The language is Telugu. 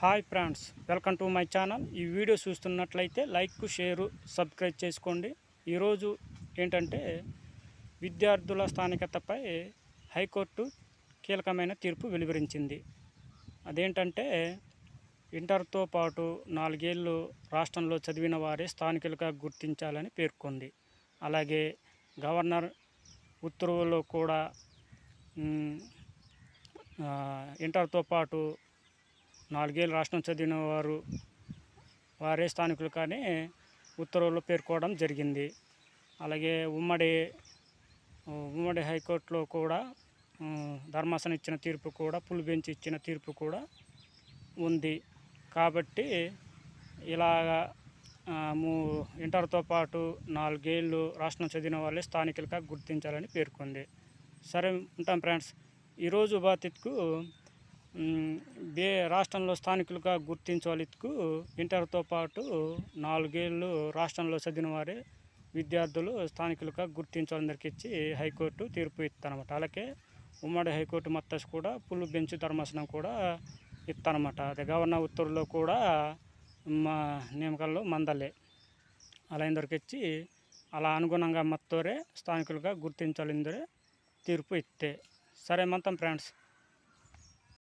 Hi friends welcome to my channel. ఈ వీడియో చూస్తున్నట్లయితే లైక్ షేరు సబ్స్క్రైబ్ చేసుకోండి. ఈరోజు ఏంటంటే విద్యార్థుల స్థానికతపై హైకోర్టు కీలకమైన తీర్పు వెలువరించింది. అదేంటంటే ఇంటర్తో పాటు నాలుగేళ్ళు రాష్ట్రంలో చదివిన వారే స్థానికులుగా గుర్తించాలని పేర్కొంది. అలాగే గవర్నర్ ఉత్తర్వుల్లో కూడా ఇంటర్తో పాటు నాలుగేళ్ళు రాష్ట్రం చదివిన వారు వారే స్థానికులు కానీ ఉత్తర్వుల్లో పేర్కోవడం జరిగింది. అలాగే ఉమ్మడి ఉమ్మడి హైకోర్టులో కూడా ధర్మాసనం ఇచ్చిన తీర్పు కూడా పుల్ బెంచ్ ఇచ్చిన తీర్పు కూడా ఉంది. కాబట్టి ఇలాగా మూ ఇంటర్తో పాటు నాలుగేళ్ళు రాష్ట్రం చదివిన వాళ్ళే స్థానికులుగా గుర్తించాలని పేర్కొంది. సరే ఉంటాం ఫ్రెండ్స్. ఈరోజు బాధితుకు బే రాష్ట్రంలో స్థానికులుగా గుర్తించవలకు ఇంటర్తో పాటు నాలుగేళ్ళు రాష్ట్రంలో చదివిన వారే విద్యార్థులు స్థానికులుగా గుర్తించాలందరికీ ఇచ్చి హైకోర్టు తీర్పు ఇస్తానమాట అలాగే ఉమ్మడి హైకోర్టు మత్తస్ కూడా పుల్ బెంచ్ ధర్మాసనం కూడా ఇస్తానమాట అదే గవర్నర్ ఉత్తర్వులో కూడా మా నియమకాల్లో మందలే. అలా ఇందరికి ఇచ్చి అలా అనుగుణంగా మత్తోరే స్థానికులుగా గుర్తించాలిందరే తీర్పు ఇస్తే సరే మొత్తం ఫ్రెండ్స్.